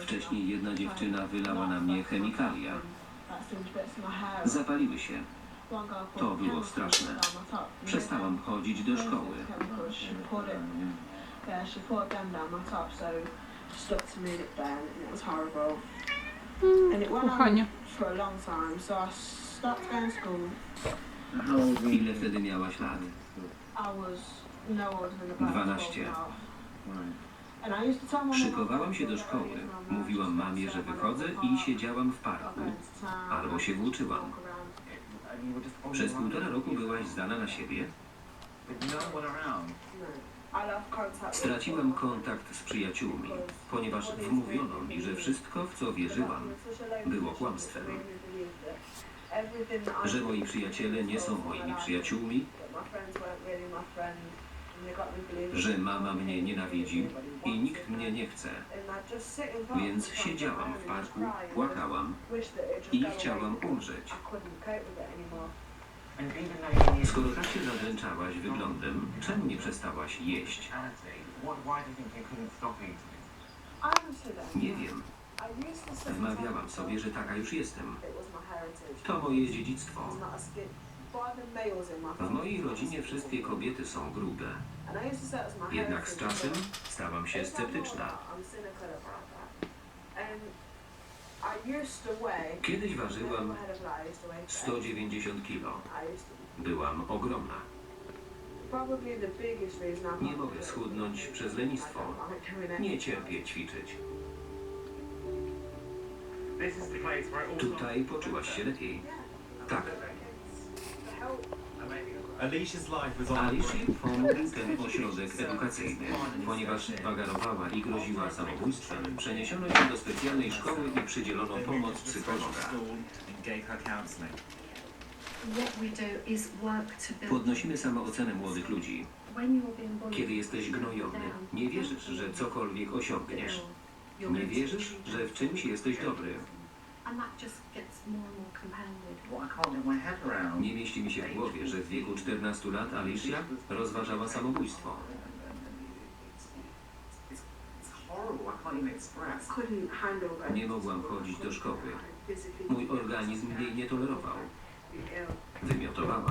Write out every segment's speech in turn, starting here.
Wcześniej jedna dziewczyna wylała na mnie chemikalia. Zapaliły się. To było straszne. Przestałam chodzić do szkoły. Kochanie. Ile wtedy miałaś lat? I was no older than about 12. 12 now. And I used to tell my mum Szykowałam się do szkoły. Mówiłam mamie, że wychodzę i siedziałam w parku. Albo się włóczyłam. Przez półtora roku byłaś zdana na siebie? Straciłam kontakt z przyjaciółmi, ponieważ wmówiono mi, że wszystko, w co wierzyłam, było kłamstwem. Że moi przyjaciele nie są moimi przyjaciółmi, że mama mnie nienawidzi i nikt mnie nie chce. Więc siedziałam w parku, płakałam i chciałam umrzeć. Skoro tak się zadręczałaś wyglądem, czemu nie przestałaś jeść? Nie wiem. Wmawiałam sobie, że taka już jestem. To moje dziedzictwo. W mojej rodzinie wszystkie kobiety są grube. Jednak z czasem stałam się sceptyczna. Kiedyś ważyłam 190 kilo. Byłam ogromna. Nie mogę schudnąć przez lenistwo. Nie cierpię ćwiczyć. Tutaj poczułaś się lepiej. Tak, Alicia's life was on Alicji pomógł ten ośrodek edukacyjny. Ponieważ wagarowała i groziła samobójstwem, przeniesiono ją do specjalnej szkoły i przydzielono pomoc psychologa. school and gave her counselling. What we do is work to build. Podnosimy samoocenę młodych ludzi. Kiedy jesteś gnojony, nie wierzysz, że cokolwiek osiągniesz. Nie wierzysz, że w czymś jesteś dobry. And that just gets more and more compounded. What I can't get my head around. Nie mieści mi się w głowie, że w wieku 14 lat Alicia rozważała samobójstwo. It's horrible. I can't even express. Nie mogłam chodzić do szkoły. Mój organizm jej nie tolerował. Wymiotowałam.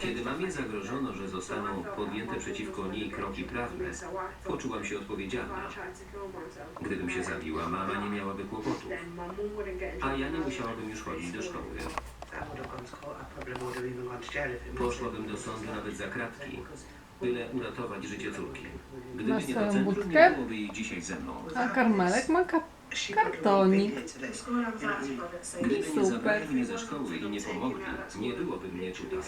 Kiedy mamie zagrożono, że zostaną podjęte przeciwko niej kroki prawne, poczułam się odpowiedzialna. Gdybym się zabiła, mama nie miałaby kłopotów, a ja nie musiałabym już chodzić do szkoły. Poszłabym do sądu nawet za kratki, byle uratować życie córki. Gdyby Masz nie to swoją centrum, budkę? nie byłoby jej dzisiaj ze mną. A Karmelek ma ka- kartonik. Gdyby nie Super. zabrali mnie ze szkoły i nie pomogli, nie byłoby mnie tutaj.